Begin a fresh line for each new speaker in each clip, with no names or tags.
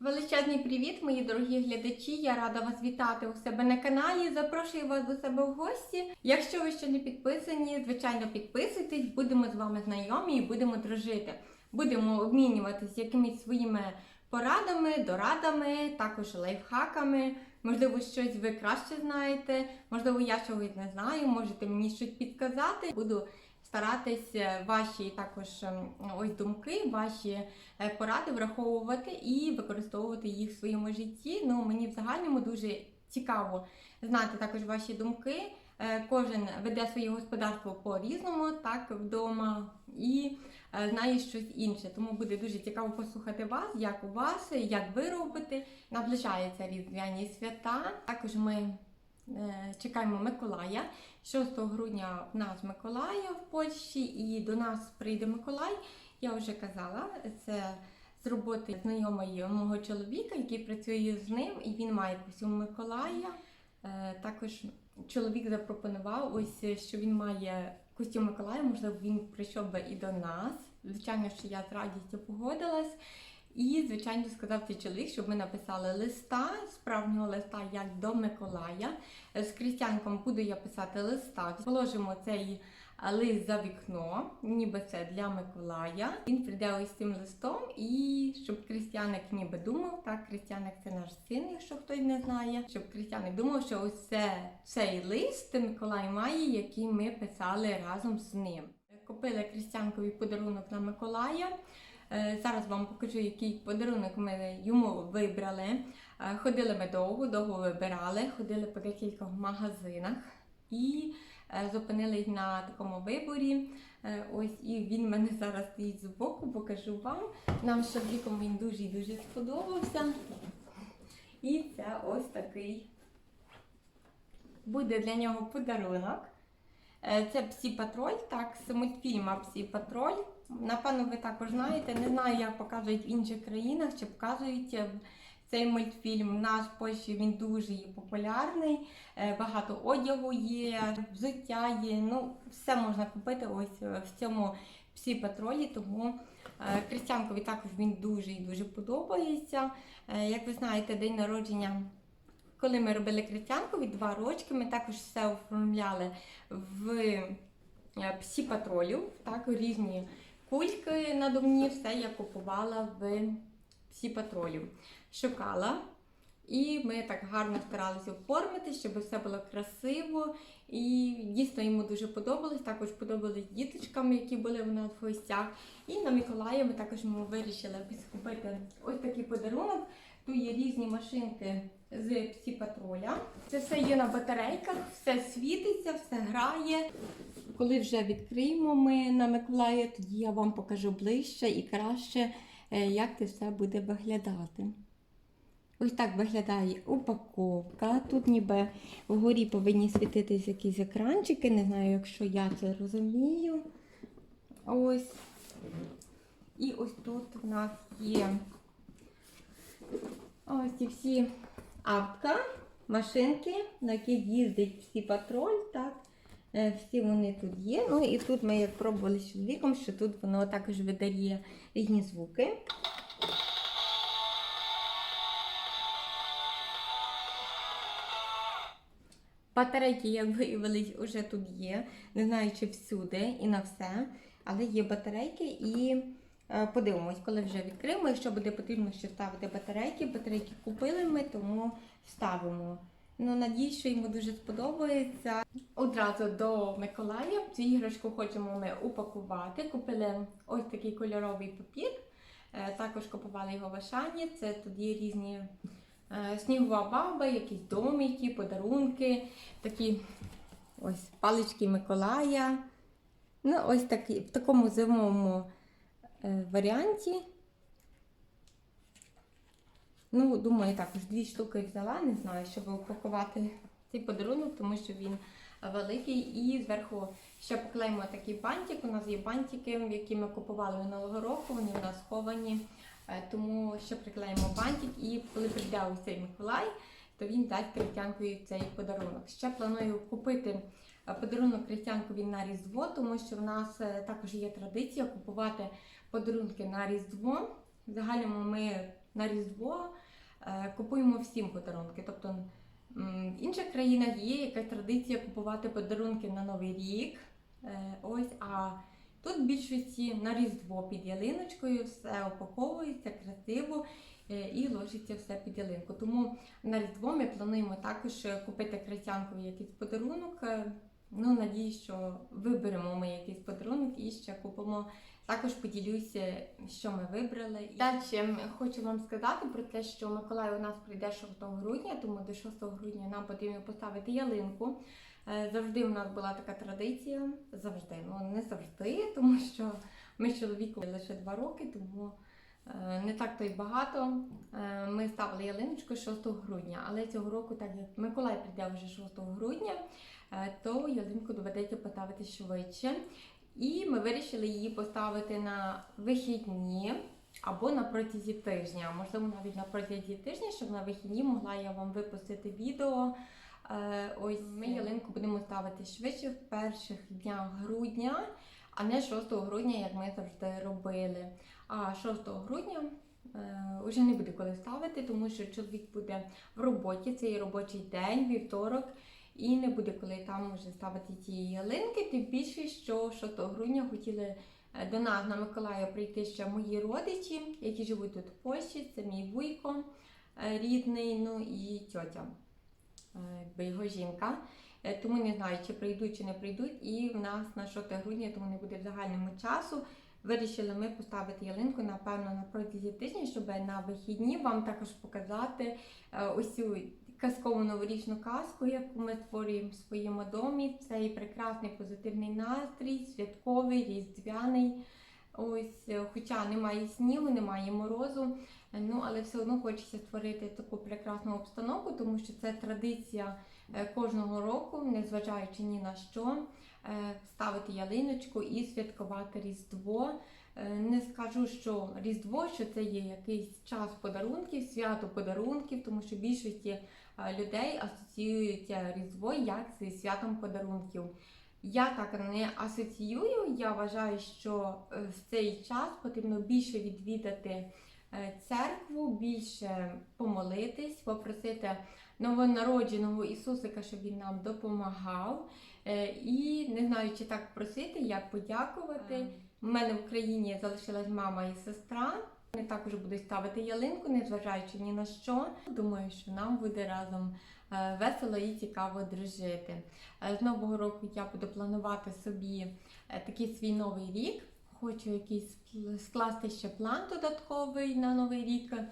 Величезний привіт, мої дорогі глядачі! Я рада вас вітати у себе на каналі. Запрошую вас до себе в гості. Якщо ви ще не підписані, звичайно підписуйтесь, будемо з вами знайомі і будемо дружити. Будемо обмінюватися якимись своїми порадами, дорадами, також лайфхаками. Можливо, щось ви краще знаєте, можливо, я чогось не знаю, можете мені щось підказати. Буду старатись е, ваші також ем, ось думки, ваші е, поради враховувати і використовувати їх в своєму житті. Ну, мені в загальному дуже цікаво знати також ваші думки. Е, Кожен веде своє господарство по-різному, так вдома, і знає щось інше. Тому буде дуже цікаво послухати вас, як у вас, як ви робите. Наближаються різдвяні свята. Також ми чекаємо Миколая. 6 грудня в нас Миколая в Польщі, і до нас прийде Миколай. Я вже казала, це з роботи знайомої мого чоловіка, який працює з ним, і він має костюм Миколая. Е, Також чоловік запропонував, ось що він має костюм Миколая, можливо, він прийшов би і до нас. Звичайно, що я з радістю погодилась. І, звичайно, сказав цей чоловік, щоб ми написали листа, справжнього листа, як до Миколая. З крістянком буду я писати листа. Положимо цей лист за вікно, ніби це для Миколая. Він прийде ось цим листом, і щоб крістяник ніби думав, так, крістяник це наш син, якщо хтось не знає, щоб крістяник думав, що ось це цей лист Миколай має, який ми писали разом з ним. Купили крістянковий подарунок на Миколая. Е, Зараз вам покажу, який подарунок ми йому вибрали. Е, Ходили ми довго, довго вибирали, ходили по декількох магазинах і е, зупинились на такому виборі. Ось і він мене зараз стоїть збоку, покажу вам. Нам з чоловіком він дуже і дуже сподобався. І це ось такий буде для нього подарунок. Е, Це Псі Патроль, так, з мультфільма Псі Патроль. Напевно, ви також знаєте. Не знаю, як показують в інших країнах, чи показують е, цей мультфільм. В Польщі він дуже популярний. Е, Багато одягу є, взуття є. Ну, все можна купити ось в цьому Псі Патролі. Тому Крістянкові також він дуже і дуже подобається. Як ви знаєте, день народження. Коли ми робили критянку від два рочки, ми також все оформляли в е, псі патролів, так, різні кульки надувні, все я купувала в псі патролів. Шукала. І ми так гарно старалися оформити, щоб все було красиво. І дійсно йому дуже подобалось. Також подобались діточкам, які були у нас в гостях. І на Миколая ми також ми вирішили купити ось такий подарунок. Тут є різні машинки з псі патроля. Це все є на батарейках, все світиться, все грає. Коли вже відкриємо ми на Миколая, тоді я вам покажу ближче і краще, е, як це все буде виглядати. Ось так виглядає упаковка. Тут ніби вгорі повинні світитись якісь екранчики. Не знаю, якщо я це розумію. Ось. І ось тут в нас є ось ці всі автка, машинки, на яких їздить всі патруль. так. Е, Всі вони тут є. Ну і тут ми як пробували з чоловіком, що тут воно також видає різні звуки. Батарейки, як виявилось, вже тут є. Не знаю, чи всюди і на все, але є батарейки і е, подивимось, коли вже відкриємо. Якщо буде потрібно ще ставити батарейки, батарейки купили ми, тому ставимо. Ну, надіюсь, що йому дуже сподобається. Одразу до Миколая цю іграшку хочемо ми упакувати. Купили ось такий кольоровий папір. Е, Також купували його в Ашані. Це тут є різні снігова баба, якісь домики, подарунки, такі ось палички Миколая. Ну, ось такі, в такому зимовому е, варіанті. Ну, думаю, також дві штуки взяла, не знаю, щоб упакувати цей подарунок, тому що він великий. І зверху ще поклеїмо такий бантик. У нас є бантики, які ми купували минулого року, вони у нас сховані. Е, Тому ще приклеїмо бантик і коли прийде ось цей Миколай, то він дасть Критянкові цей подарунок. Ще планую купити е, подарунок Критянкові на Різдво, тому що в нас е, також є традиція купувати подарунки на Різдво. В загальному ми на Різдво купуємо всім подарунки. Тобто в інших країнах є якась традиція купувати подарунки на Новий рік. Ось, а тут більшості на Різдво під ялиночкою все опаковується красиво е, і ложиться все під ялинку. Тому на Різдво ми плануємо також е, купити Крестянкові якийсь подарунок. Е, Ну, надіюсь, що виберемо ми якийсь подарунок і ще купимо. Також поділюся, що ми вибрали. Далі хочу вам сказати про те, що Миколай у нас прийде 6 грудня, тому до 6 грудня нам потрібно поставити ялинку. Е, Завжди у нас була така традиція. Завжди, ну не завжди, тому що ми з чоловіком лише 2 роки, тому е, не так то й багато. Е, Ми ставили ялиночку 6 грудня, але цього року, так як Миколай прийде вже 6 грудня, то ялинку доведеться поставити швидше. І ми вирішили її поставити на вихідні або на протязі тижня. Можливо, навіть на протязі тижня, щоб на вихідні могла я вам випустити відео. Е, Ось ми ялинку будемо ставити швидше в перших днях грудня, а не 6 грудня, як ми завжди робили. А 6 грудня е, вже не буде коли ставити, тому що чоловік буде в роботі, це є робочий день, вівторок. І не буде коли там вже ставити ті ялинки. Тим більше, що 6 грудня хотіли е, до нас на Миколая прийти ще мої родичі, які живуть тут в Польщі. Це мій вуйко е, рідний, ну і тьотя, е, якби його жінка. Е, Тому не знаю, чи прийдуть, чи не прийдуть. І в нас на 6 грудня, тому не буде в загальному часу. Вирішили ми поставити ялинку, напевно, на протязі тижня, щоб на вихідні вам також показати е, цю казкову новорічну казку, яку ми створюємо в своєму домі. Цей прекрасний позитивний настрій, святковий, різдвяний. Ось, е, хоча немає снігу, немає морозу, е, ну але все одно хочеться створити таку прекрасну обстановку, тому що це традиція е, кожного року, незважаючи ні на що, ставити ялиночку і святкувати Різдво. Не скажу, що Різдво, що це є якийсь час подарунків, свято подарунків, тому що більшості людей асоціюють Різдво як зі святом подарунків. Я так не асоціюю. Я вважаю, що е, в цей час потрібно більше відвідати е, церкву, більше помолитись, попросити новонародженого Ісусика, щоб він нам допомагав. Е, І не знаю, чи так просити, як подякувати. У мене в Україні залишилась мама і сестра. Вони також будуть ставити ялинку, незважаючи ні на що. Думаю, що нам буде разом весело і цікаво дружити. Е, З нового року я буду планувати собі е, такий свій новий рік. Хочу якийсь скласти ще план додатковий на новий рік. Е,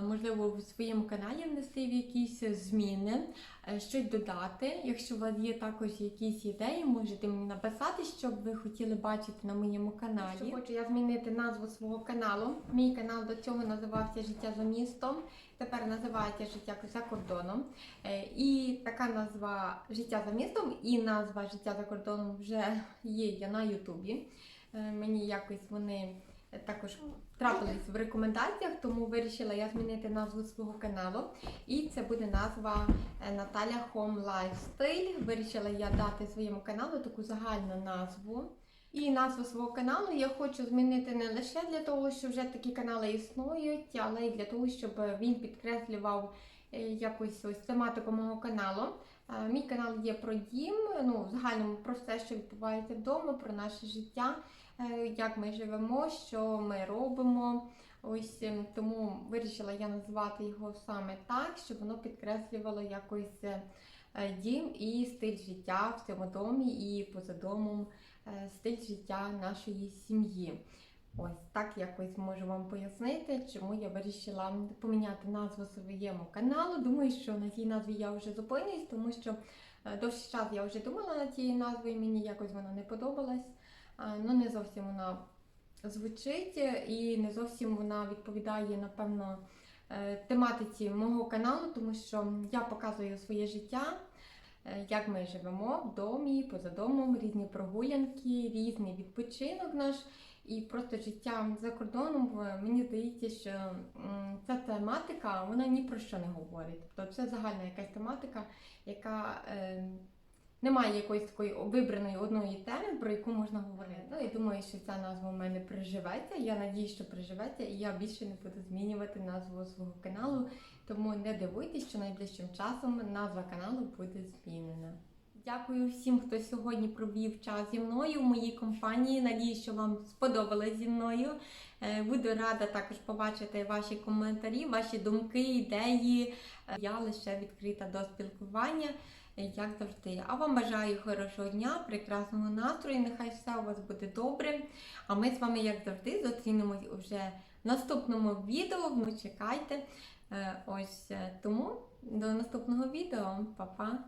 Можливо, в своєму каналі внести якісь зміни, е, щось додати. Якщо у вас є також якісь ідеї, можете мені написати, що б ви хотіли бачити на моєму каналі. Що хочу я змінити назву свого каналу. Мій канал до цього називався Життя за містом. Тепер називається Життя за кордоном. Е, І така назва Життя за містом і назва Життя за кордоном вже є на Ютубі. Е, Мені якось вони також трапились в рекомендаціях, тому вирішила я змінити назву свого каналу. І це буде назва е, Наталя Home Lifestyle. Вирішила я дати своєму каналу таку загальну назву. І назву свого каналу я хочу змінити не лише для того, що вже такі канали існують, але й для того, щоб він підкреслював е, якось ось тематику мого каналу. Е, Мій канал є про дім, ну, в загальному про все, що відбувається вдома, про наше життя, е, як ми живемо, що ми робимо. Ось ем, тому вирішила я назвати його саме так, щоб воно підкреслювало якось дім і стиль життя в цьому домі і поза домом, стиль життя нашої сім'ї. Ось так якось можу вам пояснити, чому я вирішила поміняти назву своєму каналу. Думаю, що на цій назві я вже зупинюсь, тому що е, довший час я вже думала над цією назвою, мені якось вона не подобалась. Ну, не зовсім вона звучить е, і не зовсім вона відповідає, напевно, е, тематиці мого каналу, тому що я показую своє життя. Е, Як ми живемо в домі, поза домом, різні прогулянки, різний відпочинок наш. І просто життя за кордоном мені здається, що ця тематика вона ні про що не говорить. Тобто це загальна якась тематика, яка е, немає якоїсь такої вибраної одної теми, про яку можна говорити. Ну, я думаю, що ця назва у мене приживеться. Я надію, що приживеться, і я більше не буду змінювати назву свого каналу. Тому не дивуйтесь, що найближчим часом назва каналу буде змінена. Дякую всім, хто сьогодні провів час зі мною в моїй компанії. Надію, що вам сподобалось зі мною. Е, Буду рада також побачити ваші коментарі, ваші думки, ідеї. Е, Я лише відкрита до спілкування, як завжди. А вам бажаю хорошого дня, прекрасного настрою. Нехай все у вас буде добре. А ми з вами, як завжди, зустрінемось уже в наступному відео. Ну, чекайте. Е, Ось е, тому до наступного відео. Па-па!